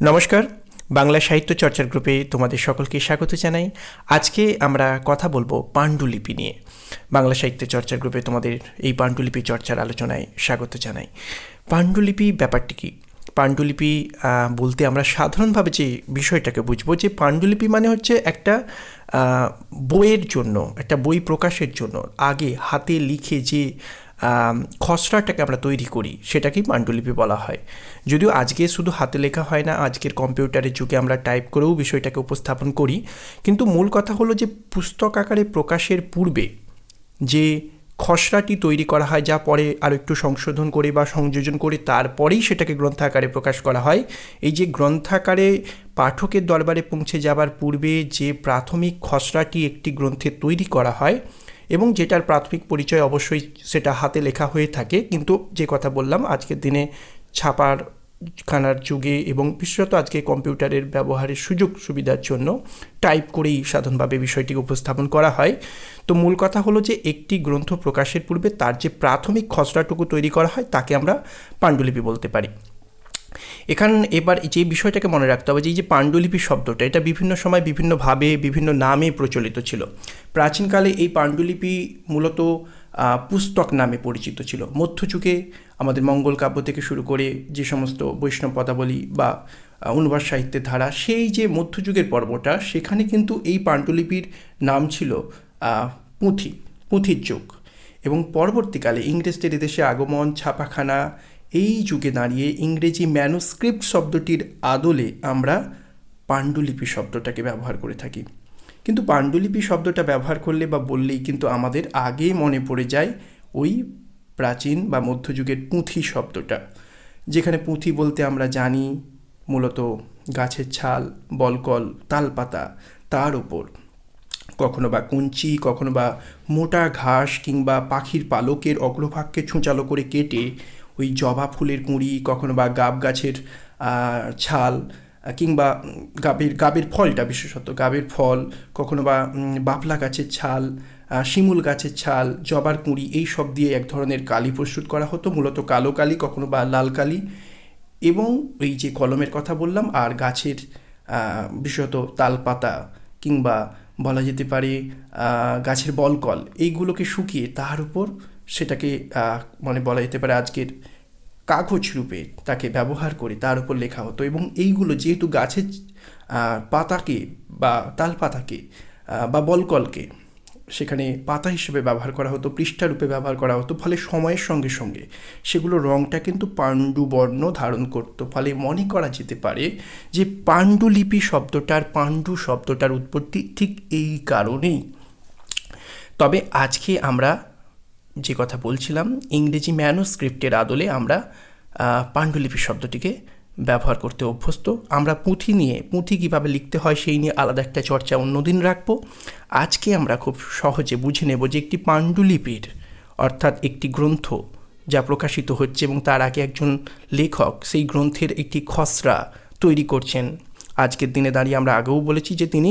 নমস্কার, বাংলা সাহিত্য চর্চার গ্রুপে তোমাদের সকলকে স্বাগত জানাই। আজকে আমরা কথা বলব পাণ্ডুলিপি নিয়ে। বাংলা সাহিত্য চর্চার গ্রুপে তোমাদের এই পাণ্ডুলিপি চর্চার আলোচনায় স্বাগত জানাই। পাণ্ডুলিপি ব্যাপারটি কী? পাণ্ডুলিপি বলতে আমরা সাধারণভাবে যে বিষয়টাকে বুঝব যে পাণ্ডুলিপি মানে হচ্ছে একটা বইয়ের জন্য, একটা বই প্রকাশের জন্য আগে হাতে লিখে যে খসড়াটাকে আমরা তৈরি করি, সেটাকেই পাণ্ডুলিপি বলা হয়। যদিও আজকে শুধু হাতে লেখা হয় না, আজকের কম্পিউটারের যুগে আমরা টাইপ করেও বিষয়টাকে উপস্থাপন করি। কিন্তু মূল কথা হলো যে, পুস্তক আকারে প্রকাশের পূর্বে যে খসড়াটি তৈরি করা হয়, যা পরে আরও একটু সংশোধন করে বা সংযোজন করে তারপরেই সেটাকে গ্রন্থাকারে প্রকাশ করা হয়। এই যে গ্রন্থাকারে পাঠকের দরবারে পৌঁছে যাবার পূর্বে যে প্রাথমিক খসড়াটি একটি গ্রন্থে তৈরি করা হয় এবং যেটার প্রাথমিক পরিচয় অবশ্যই সেটা হাতে লেখা হয়ে থাকে। কিন্তু যে কথা বললাম, আজকের দিনে ছাপার খানার যুগে এবং বিশেষত আজকে কম্পিউটারের ব্যবহারের সুযোগ সুবিধার জন্য টাইপ করেই সাধারণভাবে বিষয়টি উপস্থাপন করা হয়। তো মূল কথা হলো যে, একটি গ্রন্থ প্রকাশের পূর্বে তার যে প্রাথমিক খসড়াটুকু তৈরি করা হয়, তাকে আমরা পাণ্ডুলিপি বলতে পারি। এখান এবার যে বিষয়টাকে মনে রাখতে হবে যে এই যে পাণ্ডুলিপি শব্দটা, এটা বিভিন্ন সময় বিভিন্নভাবে, বিভিন্ন নামে প্রচলিত ছিল। প্রাচীনকালে এই পাণ্ডুলিপি মূলত পুস্তক নামে পরিচিত ছিল। মধ্যযুগে আমাদের মঙ্গল কাব্য থেকে শুরু করে যে সমস্ত বৈষ্ণব পদাবলী বা অনুবাদ সাহিত্যের ধারা, সেই যে মধ্যযুগের পর্বটা, সেখানে কিন্তু এই পাণ্ডুলিপির নাম ছিল পুঁথি, পুঁথির যুগ। এবং পরবর্তীকালে ইংরেজদের এদেশে আগমন, ছাপাখানা এই যুগে দাঁড়িয়ে ইংরেজি ম্যানুস্ক্রিপ্ট শব্দটির আদলে আমরা পাণ্ডুলিপি শব্দটাকে ব্যবহার করে থাকি। কিন্তু পাণ্ডুলিপি শব্দটা ব্যবহার করলে বা বললেই কিন্তু আমাদের আগে মনে পড়ে যায় ওই প্রাচীন বা মধ্যযুগের পুঁথি শব্দটা, যেখানে পুঁথি বলতে আমরা জানি মূলত গাছের ছাল, বলকল, তালপাতা, তার ওপর কখনো বা কুঞ্চি, কখনো বা মোটা ঘাস কিংবা পাখির পালকের অগ্রভাগকে ছুঁচালো করে কেটে ওই জবা ফুলের কুঁড়ি কখনো বা গাব গাছের ছাল, কিংবা গাবের গাবের ফলটা বিশেষত, গাবের ফল, কখনো বা বাপলা গাছের ছাল শিমুল গাছের ছাল, জবার কুঁড়ি এই সব দিয়ে এক ধরনের কালি প্রস্তুত করা হতো, মূলত কালো কালি, কখনো বা লাল কালি। এবং এই যে কলমের কথা বললাম, আর গাছের বিশেষত তালপাতা, কিংবা বলা যেতে পারে গাছের বলকল, এইগুলোকে শুকিয়ে তার উপর সেটাকে মানে বলা যেতে পারে আজকের কাগজ রূপে তাকে ব্যবহার করে তার উপর লেখা হতো এবং এইগুলো যেহেতু গাছের পাতাকে বা তাল পাতাকে বা বলকলকে সেখানে পাতা হিসেবে ব্যবহার করা হতো, পৃষ্ঠা রূপে ব্যবহার করা হতো, ফলে সময়ের সঙ্গে সঙ্গে সেগুলো রঙটা কিন্তু পাণ্ডুবর্ণ ধারণ করতো। ফলে মনে করা যেতে পারে যে পাণ্ডুলিপি শব্দটার পাণ্ডু শব্দটার উৎপত্তি ঠিক এই কারণেই। তবে আজকে আমরা যে কথা বলছিলাম, ইংরেজি ম্যানুস্ক্রিপ্টের আদলে আমরা পাণ্ডুলিপি শব্দটিকে ব্যবহার করতে অভ্যস্ত। আমরা পুঁথি নিয়ে, পুঁথি কীভাবে লিখতে হয় সেই নিয়ে আলাদা একটা চর্চা অন্যদিন রাখব। আজকে আমরা খুব সহজে বুঝে নেব যে একটি পাণ্ডুলিপির, অর্থাৎ একটি গ্রন্থ যা প্রকাশিত হচ্ছে এবং তার আগে একজন লেখক সেই গ্রন্থের একটি খসড়া তৈরি করছেন আজকের দিনে দাঁড়িয়ে আমরা আগেও বলেছি যে তিনি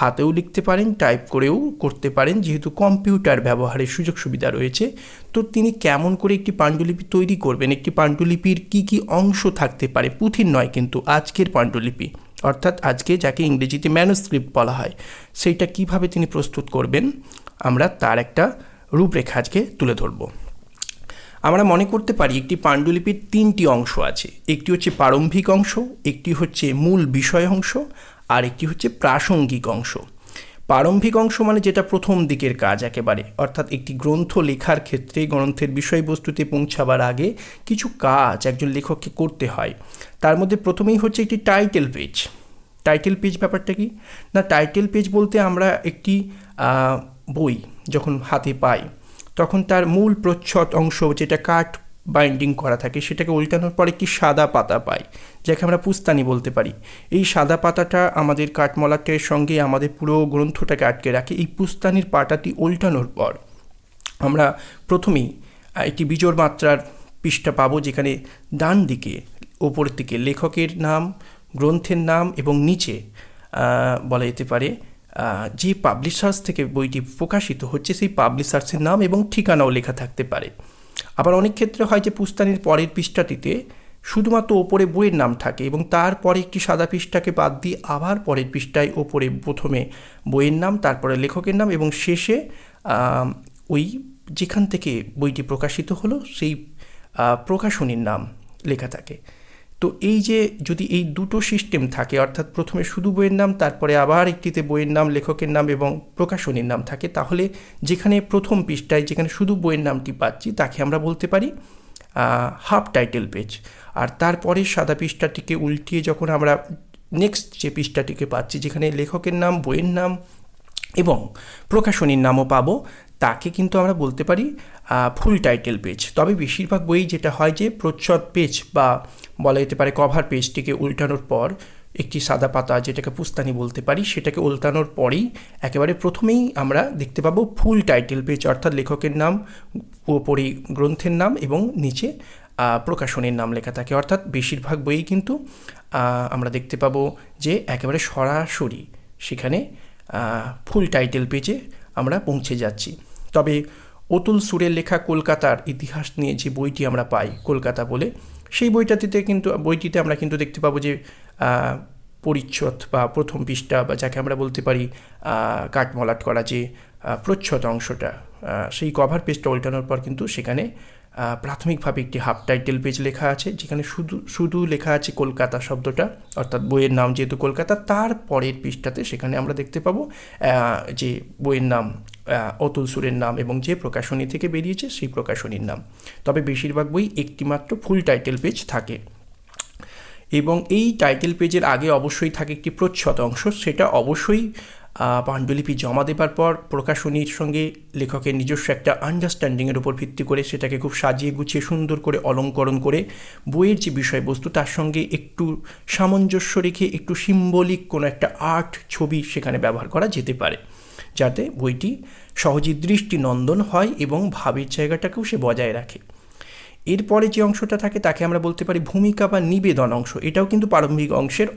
হাতেও লিখতে পারেন টাইপ করেও করতে পারেন, যেহেতু কম্পিউটার ব্যবহারের সুযোগ সুবিধা রয়েছে। তো তিনি কেমন করে একটি পাণ্ডুলিপি তৈরি করবেন? একটি পাণ্ডুলিপির কি কি অংশ থাকতে পারে? পুঁথির নয় কিন্তু আজকের পাণ্ডুলিপি। অর্থাৎ আজকে যাকে ইংরেজিতে ম্যানুস্ক্রিপ্ট বলা হয়, সেইটা কীভাবে তিনি প্রস্তুত করবেন? আমরা তার একটা রূপরেখা আজকে তুলে ধরবো। আমরা মনে করতে পারি একটি পাণ্ডুলিপির তিনটি অংশ আছে। একটি হচ্ছে প্রারম্ভিক অংশ, একটি হচ্ছে মূল বিষয় অংশ, আর একটি হচ্ছে প্রাসঙ্গিক অংশ। প্রারম্ভিক অংশ মানে যেটা প্রথম দিকের কাজ একেবারে, অর্থাৎ একটি গ্রন্থ লেখার ক্ষেত্রে গ্রন্থের বিষয়বস্তুতে পৌঁছাবার আগে কিছু কাজ একজন লেখককে করতে হয়। তার মধ্যে প্রথমেই হচ্ছে একটি টাইটেল পেজ টাইটেল পেজ ব্যাপারটা কি? না টাইটেল পেজ বলতে আমরা একটি বই যখন হাতে পাই তখন তার মূল প্রচ্ছদ অংশ যেটা কাঠ বাইন্ডিং করা থাকে, সেটাকে উল্টানোর পর একটি সাদা পাতা পাই যাকে আমরা পুস্তানি বলতে পারি। এই সাদা পাতাটা আমাদের কাঠমলাটের সঙ্গে আমাদের পুরো গ্রন্থটাকে আটকে রাখে। এই পুস্তানির পাতাটি উল্টানোর পর আমরা প্রথমেই একটি বিজোড় মাত্রার পৃষ্ঠা পাবো, যেখানে ডান দিকে ওপর দিকে লেখকের নাম, গ্রন্থের নাম এবং নিচে বলা যেতে পারে যে পাবলিশার্স থেকে বইটি প্রকাশিত হচ্ছে সেই পাবলিশার্সের নাম এবং ঠিকানাও লেখা থাকতে পারে। আবার অনেক ক্ষেত্রে হয় যে পুস্তানির পরের পৃষ্ঠাটিতে শুধুমাত্র ওপরে বইয়ের নাম থাকে এবং তারপরে একটি সাদা পৃষ্ঠাকে বাদ দিয়ে আবার পরের পৃষ্ঠায় ওপরে প্রথমে বইয়ের নাম, তারপরে লেখকের নাম এবং শেষে ওই যেখান থেকে বইটি প্রকাশিত হলো সেই প্রকাশনীর নাম লেখা থাকে। তো এই যে যদি এই দুটো সিস্টেম থাকে, অর্থাৎ প্রথমে শুধু বইয়ের নাম, তারপরে আবার একটিতে বইয়ের নাম, লেখকের নাম এবং প্রকাশনীর নাম থাকে, তাহলে যেখানে প্রথম পৃষ্ঠায় যেখানে শুধু বইয়ের নামটি পাচ্ছি, তাকে আমরা বলতে পারি হাফ টাইটেল পেজ আর তারপরে সাদা পৃষ্ঠাটিকে উল্টিয়ে যখন আমরা নেক্সট যে পৃষ্ঠাটিকে পাচ্ছি, যেখানে লেখকের নাম, বইয়ের নাম এবং প্রকাশনীর নামও পাবো তাকে কিন্তু আমরা বলতে পারি ফুল টাইটেল পেজ। তবে বেশিরভাগ বই যেটা হয় যে প্রচ্ছদ পেজ বা বলা যেতে পারে কভার পেজটিকে উল্টানোর পর একটি সাদা পাতা যেটাকে পুস্তানি বলতে পারি, সেটাকে উল্টানোর পরেই একেবারে প্রথমেই আমরা দেখতে পাবো ফুল টাইটেল পেজ, অর্থাৎ লেখকের নাম ওপরে গ্রন্থের নাম এবং নিচে প্রকাশনীর নাম লেখা থাকে। অর্থাৎ বেশিরভাগ বইই কিন্তু আমরা দেখতে পাবো যে একেবারে সরাসরি সেখানে ফুল টাইটেল পেজে আমরা পৌঁছে যাচ্ছি। তবে অতুল সুরের লেখা কলকাতার ইতিহাস নিয়ে যে বইটি আমরা পাই, কলকাতা বলে, সেই বইটাতে কিন্তু, বইটিতে আমরা কিন্তু দেখতে পাবো যে পরিচ্ছদ বা প্রথম পৃষ্ঠা বা যাকে আমরা বলতে পারি কাঠমলাট করা যে প্রচ্ছদ অংশটা সেই কভার পেজটা উল্টানোর পর কিন্তু সেখানে প্রাথমিকভাবে একটি হাফ টাইটেল পেজ লেখা আছে, যেখানে শুধু শুধু লেখা আছে কলকাতা শব্দটা, অর্থাৎ বইয়ের নাম যেহেতু কলকাতা তার পরের পৃষ্ঠাতে সেখানে আমরা দেখতে পাবো যে বইয়ের নাম অতুল সুরের নাম এবং যে প্রকাশনী থেকে বেরিয়েছে সেই প্রকাশনীর নাম। তবে বেশিরভাগ বই একটিমাত্র ফুল টাইটেল পেজ থাকে। এবং এই টাইটেল পেজের আগে অবশ্যই থাকে একটি প্রচ্ছদ অংশ, সেটা অবশ্যই পাণ্ডুলিপি জমা দেবার পর প্রকাশনীর সঙ্গে লেখকের নিজস্ব একটা আন্ডারস্ট্যান্ডিংয়ের উপর ভিত্তি করে সেটাকে খুব সাজিয়ে গুছিয়ে সুন্দর করে অলঙ্করণ করে বইয়ের যে বিষয়বস্তু তার সঙ্গে একটু সামঞ্জস্য রেখে একটু সিম্বলিক কোনো একটা আর্ট ছবি সেখানে ব্যবহার করা যেতে পারে। যাতে বইটি সহজেই দৃষ্টিনন্দন হয় এবং ভাবের জায়গাটাকেও সে বজায় রাখে। এরপরে যে অংশটা থাকে তাকে আমরা বলতে পারি ভূমিকা বা নিবেদন অংশ। এটাও কিন্তু প্রারম্ভিক অংশের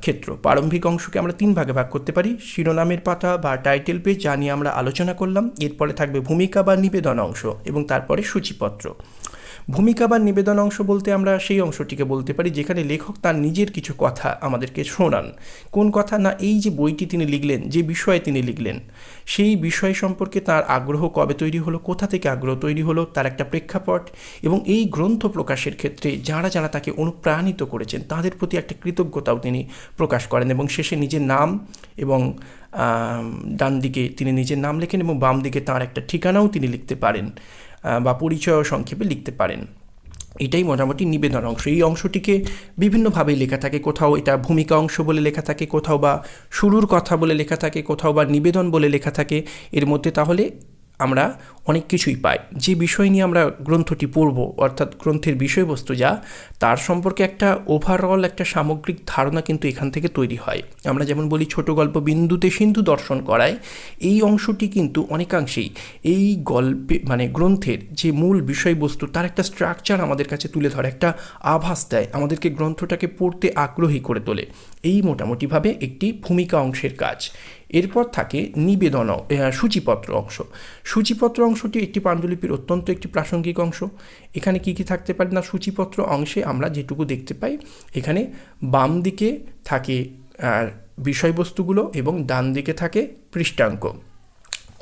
ক্ষেত্র। প্রারম্ভিক অংশকে আমরা তিন ভাগে ভাগ করতে পারি। শিরোনামের পাতা বা টাইটেল পেজ যা নিয়ে আমরা আলোচনা করলাম। এরপরে থাকবে ভূমিকা বা নিবেদন অংশ এবং তারপরে সূচিপত্র। ভূমিকা বা নিবেদন অংশ বলতে আমরা সেই অংশটিকে বলতে পারি যেখানে লেখক তার নিজের কিছু কথা আমাদেরকে শোনান। কোন কথা না এই যে বইটি তিনি লিখলেন, যে বিষয়ে তিনি লিখলেন, সেই বিষয় সম্পর্কে তার আগ্রহ কবে তৈরি হলো, কোথা থেকে আগ্রহ তৈরি হলো, তার একটা প্রেক্ষাপট এবং এই গ্রন্থ প্রকাশের ক্ষেত্রে যারা যারা তাকে অনুপ্রাণিত করেছেন, তাদের প্রতি একটা কৃতজ্ঞতাও তিনি প্রকাশ করেন এবং শেষে নিজের নাম এবং ডান দিকে তিনি নিজের নাম লেখেন এবং বাম দিকে তার একটা ঠিকানাও তিনি লিখতে পারেন। বা পরিচয় সংক্ষেপে লিখতে পারেন। এটাই মোটামুটি নিবেদন অংশ। এই অংশটিকে বিভিন্নভাবেই লেখা থাকে। কোথাও এটা ভূমিকা অংশ বলে লেখা থাকে, কোথাও বা শুরুর কথা বলে লেখা থাকে, কোথাও বা নিবেদন বলে লেখা থাকে। এর মধ্যে তাহলে আমরা অনেক কিছুই পাই। যে বিষয় নিয়ে আমরা গ্রন্থটি পড়ব, অর্থাৎ গ্রন্থের বিষয়বস্তু যা, তার সম্পর্কে একটা ওভারঅল একটা সামগ্রিক ধারণা কিন্তু এখান থেকে তৈরি হয়। আমরা যেমন বলি ছোট গল্প বিন্দুতে সিন্ধু দর্শন করায়, এই অংশটি কিন্তু অনেকাংশেই এই গল্পে মানে গ্রন্থের যে মূল বিষয়বস্তু, তার একটা স্ট্রাকচার আমাদের কাছে তুলে ধরে, একটা আভাস দেয়, আমাদেরকে গ্রন্থটাকে পড়তে আগ্রহী করে তোলে। এই মোটামুটিভাবে একটি ভূমিকা অংশের কাজ। এরপর থাকে নিবেদন সূচিপত্র অংশ। সূচিপত্র অংশটি একটি পাণ্ডুলিপির অত্যন্ত একটি প্রাসঙ্গিক অংশ। এখানে কি কি থাকতে পারে না? সূচিপত্র অংশে আমরা যেটুকু দেখতে পাই, এখানে বাম দিকে থাকে বিষয়বস্তুগুলো এবং ডান দিকে থাকে পৃষ্ঠাঙ্ক।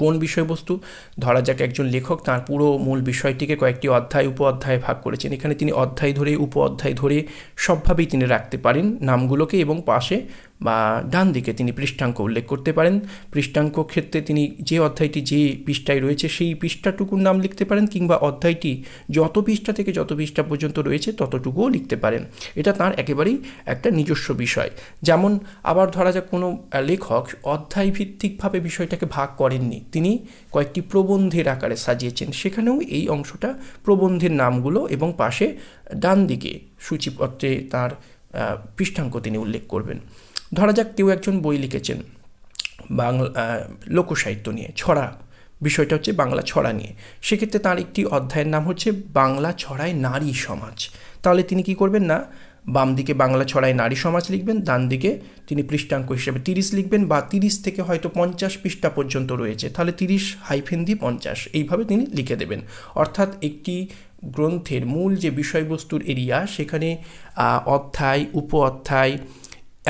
কোন বিষয়বস্তু? ধরা যাক একজন লেখক তার পুরো মূল বিষয়টিকে কয়েকটি অধ্যায় উপ অধ্যায়ে ভাগ করেছেন। এখানে তিনি অধ্যায় ধরে উপ অধ্যায় ধরে সবভাবেই তিনি রাখতে পারেন নামগুলোকে এবং পাশে বা ডান দিকে তিনি পৃষ্ঠাঙ্ক উল্লেখ করতে পারেন। পৃষ্ঠাঙ্ক ক্ষেত্রে তিনি যে অধ্যায়টি যে পৃষ্ঠায় রয়েছে, সেই পৃষ্ঠাটুকুর নাম লিখতে পারেন কিংবা অধ্যায়টি যত পৃষ্ঠা থেকে যত পৃষ্ঠা পর্যন্ত রয়েছে, ততটুকুও লিখতে পারেন। এটা তার একেবারেই একটা নিজস্ব বিষয়। যেমন আবার ধরা যাক কোনো লেখক অধ্যায় ভিত্তিকভাবে বিষয়টাকে ভাগ করেননি। তিনি কয়েকটি প্রবন্ধের আকারে সাজিয়েছেন। সেখানেও এই অংশটা প্রবন্ধের নামগুলো এবং পাশে ডান দিকে সূচিপত্রে তার পৃষ্ঠাঙ্ক তিনি উল্লেখ করবেন। ধরা যাক কেউ একজন বই লিখেছেন বাংলা লোকসাহিত্য নিয়ে, ছড়া। বিষয়টা হচ্ছে বাংলা ছড়া নিয়ে। সেক্ষেত্রে তার একটি অধ্যায়ের নাম হচ্ছে বাংলা ছড়ায় নারী সমাজ। তাহলে তিনি কি করবেন না? বাম দিকে বাংলা ছড়ায় নারী সমাজ লিখবেন, ডান দিকে তিনি পৃষ্ঠাঙ্ক হিসেবে তিরিশ লিখবেন বা তিরিশ থেকে হয়তো পঞ্চাশ পৃষ্ঠা পর্যন্ত রয়েছে। তাহলে তিরিশ হাইফেন দিয়ে পঞ্চাশ, এইভাবে তিনি লিখে দেবেন। অর্থাৎ একটি গ্রন্থের মূল যে বিষয়বস্তুর এরিয়া, সেখানে অধ্যায় উপ অধ্যায়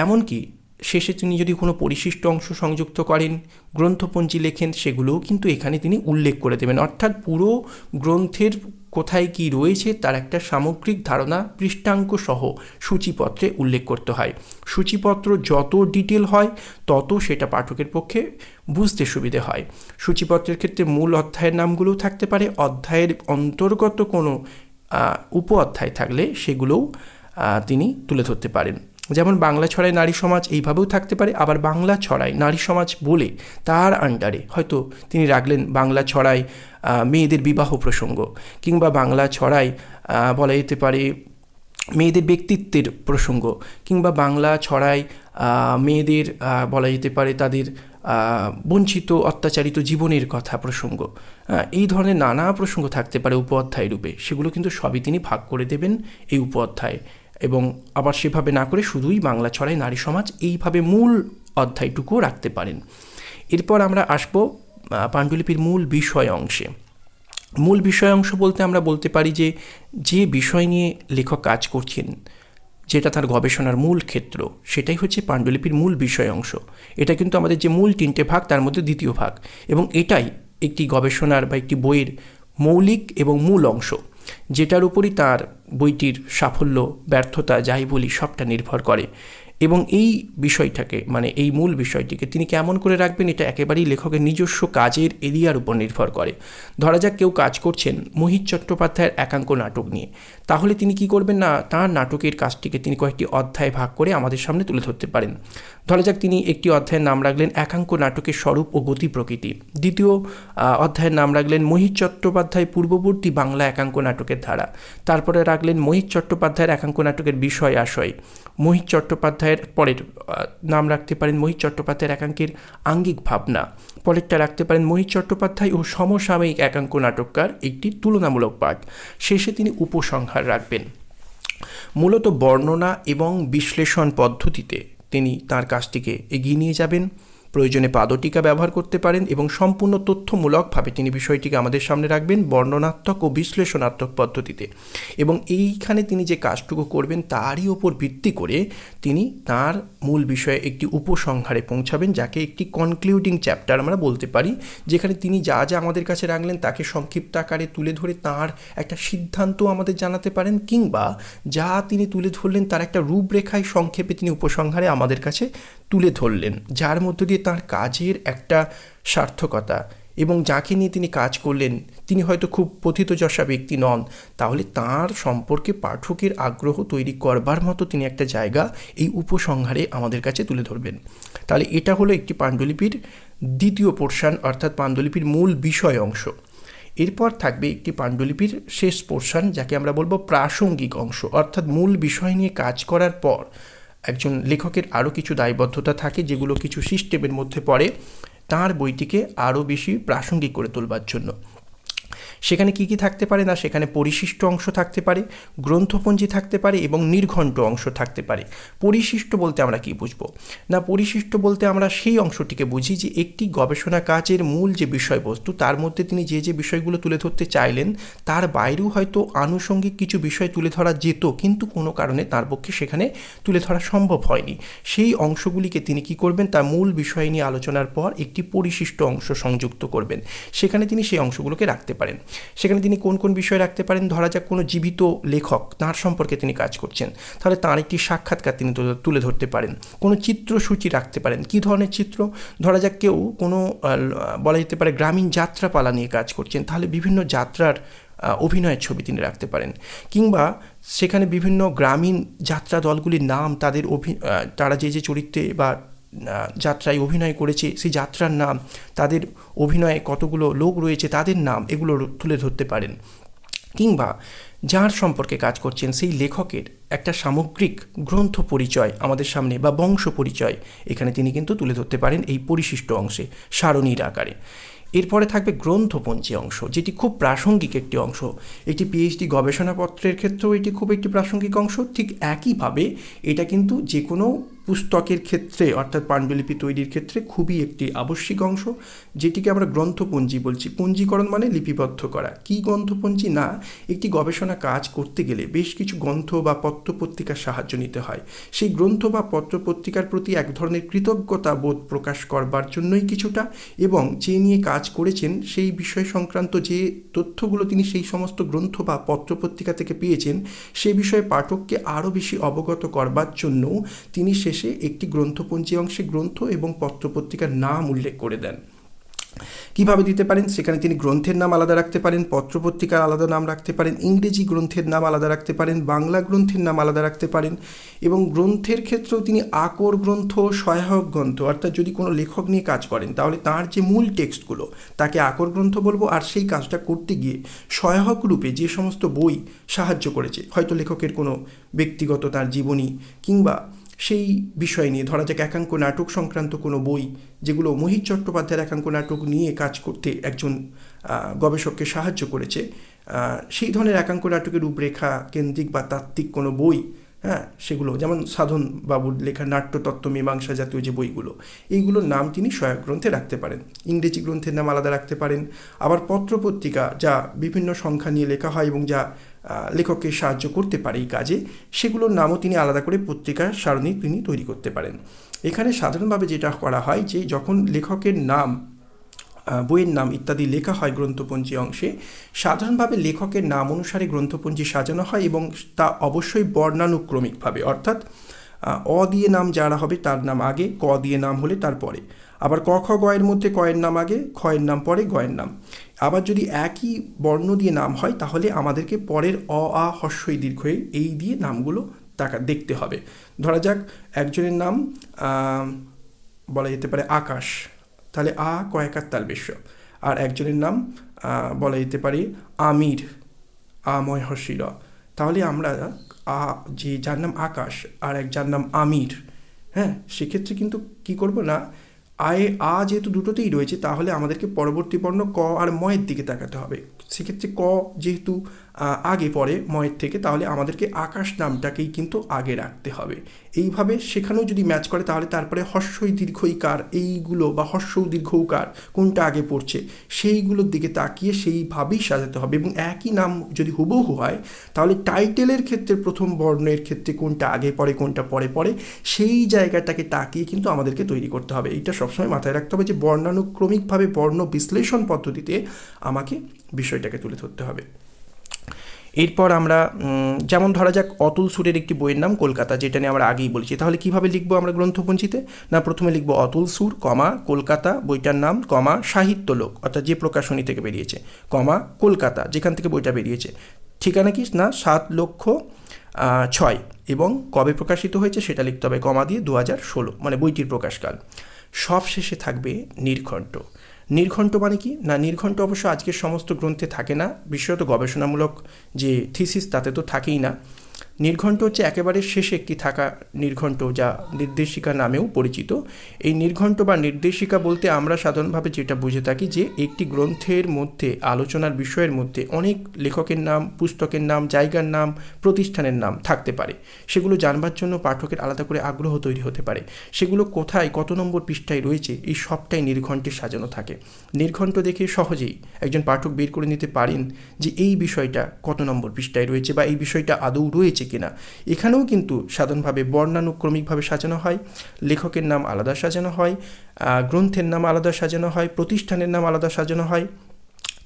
এমনকি শেষে তিনি যদি কোনো পরিশিষ্ট অংশ সংযুক্ত করেন, গ্রন্থপঞ্জি লেখেন, সেগুলোও কিন্তু এখানে তিনি উল্লেখ করে দেবেন। অর্থাৎ পুরো গ্রন্থের কোথায় কি রয়েছে, তার একটা সামগ্রিক ধারণা পৃষ্ঠাঙ্ক সহ সূচিপত্রে উল্লেখ করতে হয়। সূচিপত্র যত ডিটেল হয়, তত সেটা পাঠকের পক্ষে বুঝতে সুবিধে হয়। সূচিপত্রের ক্ষেত্রে মূল অধ্যায়ের নামগুলোও থাকতে পারে। অধ্যায়ের অন্তর্গত কোনো উপ অধ্যায় থাকলে সেগুলোও তিনি তুলে ধরতে পারেন। যেমন বাংলা ছড়ায় নারী সমাজ এইভাবেও থাকতে পারে, আবার বাংলা ছড়ায় নারী সমাজ বলে তার আন্ডারে হয়তো তিনি রাখলেন বাংলা ছড়ায় মেয়েদের বিবাহ প্রসঙ্গ কিংবা বাংলা ছড়ায় বলা যেতে পারে মেয়েদের ব্যক্তিত্বের প্রসঙ্গ কিংবা বাংলা ছড়ায় মেয়েদের বলা যেতে পারে তাদের বঞ্চিত, অত্যাচারিত জীবনের কথা প্রসঙ্গ। এই ধরনের নানা প্রসঙ্গ থাকতে পারে উপ রূপে। সেগুলো কিন্তু সবই তিনি ভাগ করে দেবেন এই উপ অধ্যায় এবং আবার সেভাবে না করে শুধুই বাংলা ছড়ায় নারী সমাজ এইভাবে মূল অধ্যায়টুকুও রাখতে পারেন। এরপর আমরা আসব পাণ্ডুলিপির মূল বিষয় অংশে। মূল বিষয় অংশ বলতে আমরা বলতে পারি যে যে বিষয় নিয়ে লেখক কাজ করছেন, যেটা তার গবেষণার মূল ক্ষেত্র, সেটাই হচ্ছে পাণ্ডুলিপির মূল বিষয় অংশ। এটা কিন্তু আমাদের যে মূল তিনটে ভাগ, তার মধ্যে দ্বিতীয় ভাগ। এবং এটাই একটি গবেষণার বা একটি বইয়ের মৌলিক এবং মূল অংশ। যেটার উপরই তার বইটির সাফল্য, ব্যর্থতা, যাই বলি, সবটা নির্ভর করে। এবং এই বিষয়টাকে মানে এই মূল বিষয়টিকে তিনি কেমন করে রাখবেন, এটা একেবারেই লেখকের নিজস্ব কাজের এরিয়ার উপর নির্ভর করে। ধরা যাক কেউ কাজ করছেন মোহিত চট্টোপাধ্যায়ের একাঙ্ক নাটক নিয়ে। তাহলে তিনি কি করবেন না, তার নাটকের কাজটিকে তিনি কয়েকটি অধ্যায় ভাগ করে আমাদের সামনে তুলে ধরতে পারেন। ধরা যাক তিনি একটি অধ্যায়ের নাম রাখলেন একাঙ্ক নাটকের স্বরূপ ও গতি প্রকৃতি। দ্বিতীয় অধ্যায়ের নাম রাখলেন মোহিত চট্টোপাধ্যায় পূর্ববর্তী বাংলা একাঙ্ক নাটকের ধারা। তারপরে রাখলেন মোহিত চট্টোপাধ্যায়ের একাঙ্ক নাটকের বিষয় আশয়। মোহিত চট্টোপাধ্যায়ের পরের নাম রাখতে পারেন মোহিত চট্টোপাধ্যায়ের একাঙ্কের আঙ্গিক ভাবনা। পরেরটা রাখতে পারেন মোহিত চট্টোপাধ্যায় ও সমসাময়িক একাঙ্ক নাটককার একটি তুলনামূলক পাঠ। শেষে তিনি উপসংহার রাখবেন। মূলত বর্ণনা এবং বিশ্লেষণ পদ্ধতিতে তিনি তার কাজটিকে এগিয়ে নিয়ে যাবেন। প্রয়োজনে পাদটিকা ব্যবহার করতে পারেন এবং সম্পূর্ণ তথ্যমূলকভাবে তিনি বিষয়টিকে আমাদের সামনে রাখবেন বর্ণনাত্মক ও বিশ্লেষণাত্মক পদ্ধতিতে। এবং এইখানে তিনি যে কাজটুকু করবেন তারই ওপর ভিত্তি করে তিনি তার মূল বিষয়ে একটি উপসংহারে পৌঁছাবেন, যাকে একটি কনক্লুডিং চ্যাপ্টার আমরা বলতে পারি, যেখানে তিনি যা যা আমাদের কাছে রাখলেন তাকে সংক্ষিপ্ত আকারে তুলে ধরে তার একটা সিদ্ধান্ত আমাদের জানাতে পারেন, কিংবা যা তিনি তুলে ধরলেন তার একটা রূপরেখায় সংক্ষেপে তিনি উপসংহারে আমাদের কাছে তুলে ধরলেন, যার মধ্য দিয়ে তার কাজের একটা সার্থকতা এবং যাকে নিয়ে তিনি কাজ করলেন, তিনি হয়তো খুব পথিতযশা ব্যক্তি নন, তাহলে তার সম্পর্কে পাঠকের আগ্রহ তৈরি করবার মতো তিনি একটা জায়গা এই উপসংহারে আমাদের কাছে তুলে ধরবেন। তাহলে এটা হলো একটি পাণ্ডুলিপির দ্বিতীয় পোর্শন, অর্থাৎ পাণ্ডুলিপির মূল বিষয় অংশ। এরপর থাকবে একটি পাণ্ডুলিপির শেষ পোর্শন, যাকে আমরা বলব প্রাসঙ্গিক অংশ, অর্থাৎ মূল বিষয় নিয়ে কাজ করার পর একজন লেখকের আরও কিছু দায়বদ্ধতা থাকে যেগুলো কিছু সিস্টেমের মধ্যে পড়ে, তার বইটিকে আরও বেশি প্রাসঙ্গিক করে তোলবার জন্য। সেখানে কি কি থাকতে পারে না, সেখানে পরিশিষ্ট অংশ থাকতে পারে, গ্রন্থপঞ্জি থাকতে পারে এবং নির্ঘণ্ট অংশ থাকতে পারে। পরিশিষ্ট বলতে আমরা কি বুঝব? না, পরিশিষ্ট বলতে আমরা সেই অংশটিকে বুঝি যে একটি গবেষণা কাজের মূল যে বিষয়বস্তু, তার মধ্যে তিনি যে যে বিষয়গুলো তুলে ধরতে চাইলেন, তার বাইরেও হয়তো আনুষঙ্গিক কিছু বিষয় তুলে ধরা যেত, কিন্তু কোনো কারণে তার পক্ষে সেখানে তুলে ধরা সম্ভব হয়নি। সেই অংশগুলিকে তিনি কি করবেন? তার মূল বিষয় নিয়ে আলোচনার পর একটি পরিশিষ্ট অংশ সংযুক্ত করবেন। সেখানে তিনি সেই অংশগুলোকে রাখতে পারেন। সেখানে তিনি কোন কোন বিষয় রাখতে পারেন? ধরা যাক কোনো জীবিত লেখক, তার সম্পর্কে তিনি কাজ করছেন। তাহলে তার একটি সাক্ষাৎকার তিনি তুলে- ধরতে পারেন। কোনো চিত্রসূচি রাখতে পারেন? কী ধরনের চিত্র? ধরা যাক কেউ কোনো বলা যেতে পারে গ্রামীণ যাত্রাপালা নিয়ে কাজ করছেন, তাহলে বিভিন্ন যাত্রার অভিনয়ের ছবি তিনি রাখতে পারেন। কিংবা সেখানে বিভিন্ন গ্রামীণ যাত্রা দলগুলির নাম, তাদের অভি তারা যে যে চরিত্রে বা যাত্রায় অভিনয় করেছে, সেই যাত্রার নাম, তাদের অভিনয়ে কতগুলো লোক রয়েছে, তাদের নাম এগুলো তুলে ধরতে পারেন। কিংবা যার সম্পর্কে কাজ করছেন সেই লেখকের একটা সামগ্রিক গ্রন্থ পরিচয় আমাদের সামনে বা বংশ পরিচয় এখানে তিনি কিন্তু তুলে ধরতে পারেন এই পরিশিষ্ট অংশে, সারণীর আকারে। এরপরে থাকবে গ্রন্থপঞ্জি অংশ, যেটি খুব প্রাসঙ্গিক একটি অংশ। এটি পিএইচডি গবেষণাপত্রের ক্ষেত্রেও এটি খুব একটি প্রাসঙ্গিক অংশ, ঠিক একইভাবে এটা কিন্তু যে কোনো পুস্তকের ক্ষেত্রে, অর্থাৎ পাণ্ডুলিপি তৈরির ক্ষেত্রে খুবই একটি আবশ্যিক অংশ, যেটিকে আমরা গ্রন্থপঞ্জি বলছি। পঞ্জীকরণ মানে লিপিবদ্ধ করা। কি গ্রন্থপঞ্জি? না, একটি গবেষণা কাজ করতে গেলে বেশ কিছু গ্রন্থ বা পত্রপত্রিকার সাহায্য নিতে হয়। সেই গ্রন্থ বা পত্রপত্রিকার প্রতি এক ধরনের কৃতজ্ঞতা বোধ প্রকাশ করবার জন্যই কিছুটা, এবং যে নিয়ে কাজ করেছেন সেই বিষয় সংক্রান্ত যে তথ্যগুলো তিনি সেই সমস্ত গ্রন্থ বা পত্রপত্রিকা থেকে পেয়েছেন, সে বিষয়ে পাঠককে আরও বেশি অবগত করবার জন্য তিনি শেষে একটি গ্রন্থপঞ্জি অংশে গ্রন্থ এবং পত্রপত্রিকার নাম উল্লেখ করে দেন। কীভাবে দিতে পারেন? সেখানে তিনি গ্রন্থের নাম আলাদা রাখতে পারেন, পত্রপত্রিকার আলাদা নাম রাখতে পারেন, ইংরেজি গ্রন্থের নাম আলাদা রাখতে পারেন, বাংলা গ্রন্থের নাম আলাদা রাখতে পারেন এবং গ্রন্থের ক্ষেত্রেও তিনি আকর গ্রন্থ, সহায়ক গ্রন্থ, অর্থাৎ যদি কোনো লেখক নিয়ে কাজ করেন, তাহলে তার যে মূল টেক্সটগুলো, তাকে আকর গ্রন্থ বলব আর সেই কাজটা করতে গিয়ে সহায়ক রূপে যে সমস্ত বই সাহায্য করেছে, হয়তো লেখকের কোনো ব্যক্তিগত তার জীবনী কিংবা সেই বিষয় নিয়ে, ধরা যাক একাঙ্ক নাটক সংক্রান্ত কোনো বই যেগুলো মোহিত চট্টোপাধ্যায়ের একাঙ্ক নাটক নিয়ে কাজ করতে একজন গবেষককে সাহায্য করেছে সেই ধরনের একাঙ্ক নাটকের রূপরেখা কেন্দ্রিক বা তাত্ত্বিক কোনো বই হ্যাঁ সেগুলো, যেমন সাধন বাবুর লেখা নাট্যতত্ত্ব মীমাংসা জাতীয় যে বইগুলো, এইগুলোর নাম তিনি সহায়ক গ্রন্থে রাখতে পারেন। ইংরেজি গ্রন্থের নাম আলাদা রাখতে পারেন। আবার পত্রপত্রিকা যা বিভিন্ন সংখ্যা নিয়ে লেখা হয় এবং যা লেখককে সাহায্য করতে পারে এই কাজে। সেগুলোর নামও তিনি আলাদা করে পত্রিকার সারণী তিনি তৈরি করতে পারেন। এখানে সাধারণভাবে যেটা করা হয় যে, যখন লেখকের নাম বইয়ের নাম ইত্যাদি লেখা হয় গ্রন্থপঞ্জি অংশে, সাধারণভাবে লেখকের নাম অনুসারে গ্রন্থপঞ্জি সাজানো হয় এবং তা অবশ্যই বর্ণানুক্রমিকভাবে, অর্থাৎ অ দিয়ে নাম যারা হবে তার নাম আগে, ক দিয়ে নাম হলে তারপরে। আবার ক, খ গয়ের মধ্যে কয়ের নাম আগে খয়ের নাম পরে গয়ের নাম। আবার যদি একই বর্ণ দিয়ে নাম হয়, তাহলে আমাদেরকে পরের অ, আ হস্যই দীর্ঘই এই দিয়ে নামগুলো তাকা, দেখতে হবে। ধরা যাক একজনের নাম বলা যেতে পারে আকাশ। তাহলে আ কয়েকার তাল বিশ্ব আর একজনের নাম বলা যেতে পারে আমির। আময় হসির তাহলে আমরা আ, যে যার নাম আকাশ, আর এক যার নাম আমির হ্যাঁ সেক্ষেত্রে কিন্তু কি করব না আয়ে, আ যেহেতু দুটোতেই রয়েছে, তাহলে আমাদেরকে পরবর্তী বর্ণ ক আর ময়ের দিকে তাকাতে হবে। সেক্ষেত্রে ক যেহেতু আগে পড়ে ময়ের থেকে, তাহলে আমাদেরকে আকাশ নামটাকেই কিন্তু আগে রাখতে হবে। এইভাবে সেখানেও যদি ম্যাচ করে, তাহলে তারপরে হর্ষই দীর্ঘইকার এইগুলো বা হর্ষৌ দীর্ঘৌকার কোনটা আগে পড়ছে, সেইগুলোর দিকে তাকিয়ে সেইভাবেই সাজাতে হবে। এবং একই নাম যদি হুবহু হয়, তাহলে টাইটেলের ক্ষেত্রে, প্রথম বর্ণের ক্ষেত্রে কোনটা আগে পড়ে, কোনটা পরে পড়ে, সেই জায়গাটাকে তাকিয়ে কিন্তু আমাদেরকে তৈরি করতে হবে। এইটা সবসময় মাথায় রাখতে হবে যে, বর্ণানুক্রমিকভাবে বর্ণ বিশ্লেষণ পদ্ধতিতে আমাকে বিষয়টাকে তুলে ধরতে হবে। এরপর আমরা যেমন ধরা যাক অতুল সুরের একটি বইয়ের নাম কলকাতা, যেটা নিয়ে আমরা আগেই বলেছি। তাহলে কীভাবে লিখব আমরা গ্রন্থপঞ্জিতে? না, প্রথমে লিখব অতুল সুর, কমা, কলকাতা, বইটার নাম কমা, সাহিত্য লোক, অর্থাৎ যে প্রকাশনী থেকে বেরিয়েছে, কমা, কলকাতা, যেখান থেকে বইটা বেরিয়েছে। ঠিকানা কি? না, সাত লক্ষ ছয়। এবং কবে প্রকাশিত হয়েছে সেটা লিখতে হবে কমা দিয়ে দু হাজার ষোলো মানে বইটির প্রকাশকাল। সব শেষে থাকবে নির্ঘণ্ট। নির্ঘণ্ট মানে কি? না, নির্ঘণ্ট অবশ্য আজকের সমস্ত গ্রন্থে থাকে না। বিশেষত গবেষণামূলক যে থিসিস তাতে তো থাকেই না। নির্ঘণ্ট হচ্ছে একেবারে শেষে একটি থাকা নির্ঘণ্ট যা নির্দেশিকা নামেও পরিচিত। এই নির্ঘণ্ট বা নির্দেশিকা বলতে আমরা সাধারণভাবে যেটা বুঝে থাকি যে একটি গ্রন্থের মধ্যে, আলোচনার বিষয়ের মধ্যে অনেক লেখকের নাম, পুস্তকের নাম, জায়গার নাম, প্রতিষ্ঠানের নাম থাকতে পারে। সেগুলো জানবার জন্য পাঠকের আলাদা করে আগ্রহ তৈরি হতে পারে। সেগুলো কোথায়, কত নম্বর পৃষ্ঠায় রয়েছে, এই সবটাই নির্ঘণ্টে সাজানো থাকে। নির্ঘণ্ট দেখে সহজেই একজন পাঠক বের করে নিতে পারেন যে এই বিষয়টা কত নম্বর পৃষ্ঠায় রয়েছে বা এই বিষয়টা আদৌ রয়েছে কিনা। এখানেও কিন্তু সাধারণভাবে বর্ণানুক্রমিকভাবে সাজানো হয়, লেখকের নাম আলাদা সাজানো হয় গ্রন্থের নাম আলাদা সাজানো হয়, প্রতিষ্ঠানের নাম আলাদা সাজানো হয়।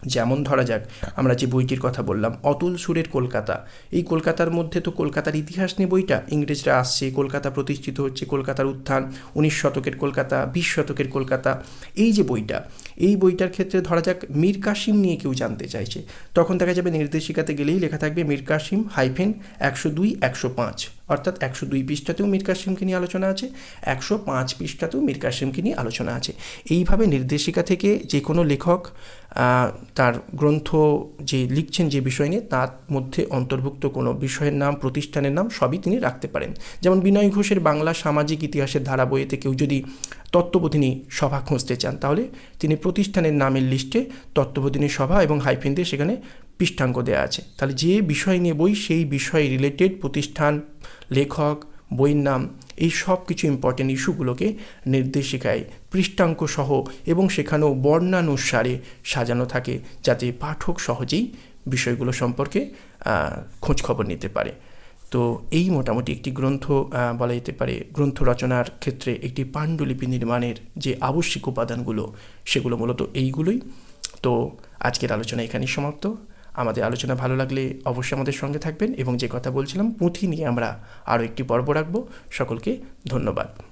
যেমন ধরা যাক, আমরা যে বইটির কথা বললাম, অতুল সুরের কলকাতা। এই কলকাতার মধ্যে তো কলকাতার ইতিহাস নিয়ে বইটা। ইংরেজরা আসছে, কলকাতা প্রতিষ্ঠিত হচ্ছে, কলকাতার উত্থান, উনিশ শতকের কলকাতা, বিশ শতকের কলকাতা। এই যে বইটা, এই বইটার ক্ষেত্রে ধরা যাক, মীর কাসিম নিয়ে কেউ জানতে চাইছে। তখন দেখা যাবে নির্দেশিকাতে গেলেই লেখা থাকবে মীর কাসিম হাইফেন একশো দুই, একশো পাঁচ। অর্থাৎ একশো দুই পৃষ্ঠাতেও মীর কাসিমকে নিয়ে আলোচনা আছে, একশো পাঁচ পৃষ্ঠাতেও মীর কাসিমকে নিয়ে আলোচনা আছে। এইভাবে নির্দেশিকা থেকে যে কোনো লেখক তার গ্রন্থ যে লিখছেন যে বিষয় নিয়ে, তার মধ্যে অন্তর্ভুক্ত কোনো বিষয়ের নাম, প্রতিষ্ঠানের নাম সবই তিনি রাখতে পারেন। যেমন বিনয় ঘোষের বাংলা সামাজিক ইতিহাসের ধারা বইয়েতে কেউ যদি তত্ত্ববোধিনী সভা খুঁজতে চান, তাহলে তিনি প্রতিষ্ঠানের নামের লিস্টে তত্ত্ববোধিনী সভা এবং হাইফেন দিয়ে সেখানে পৃষ্ঠাঙ্ক দেওয়া আছে। তাহলে যে বিষয় নিয়ে বই, সেই বিষয় রিলেটেড প্রতিষ্ঠান, লেখক, বইয়ের নাম এই সব কিছু ইম্পর্টেন্ট ইস্যুগুলোকে নির্দেশিকায় পৃষ্ঠাঙ্ক সহ এবং সেখানেও বর্ণানুসারে সাজানো থাকে যাতে পাঠক সহজেই বিষয়গুলো সম্পর্কে আহ, খোঁজ খবর নিতে পারে। তো এই মোটামুটি একটি গ্রন্থ বলা যেতে পারে গ্রন্থ রচনার ক্ষেত্রে একটি পাণ্ডুলিপি নির্মাণের যে আবশ্যিক উপাদানগুলো সেগুলো মূলত এইগুলোই। তো আজকের আলোচনা এখানেই সমাপ্ত। আমাদের আলোচনা ভালো লাগলে অবশ্যই আমাদের সঙ্গে থাকবেন এবং যে কথা বলছিলাম পুঁথি নিয়ে আমরা আরও একটি পর্ব রাখব। সকলকে ধন্যবাদ।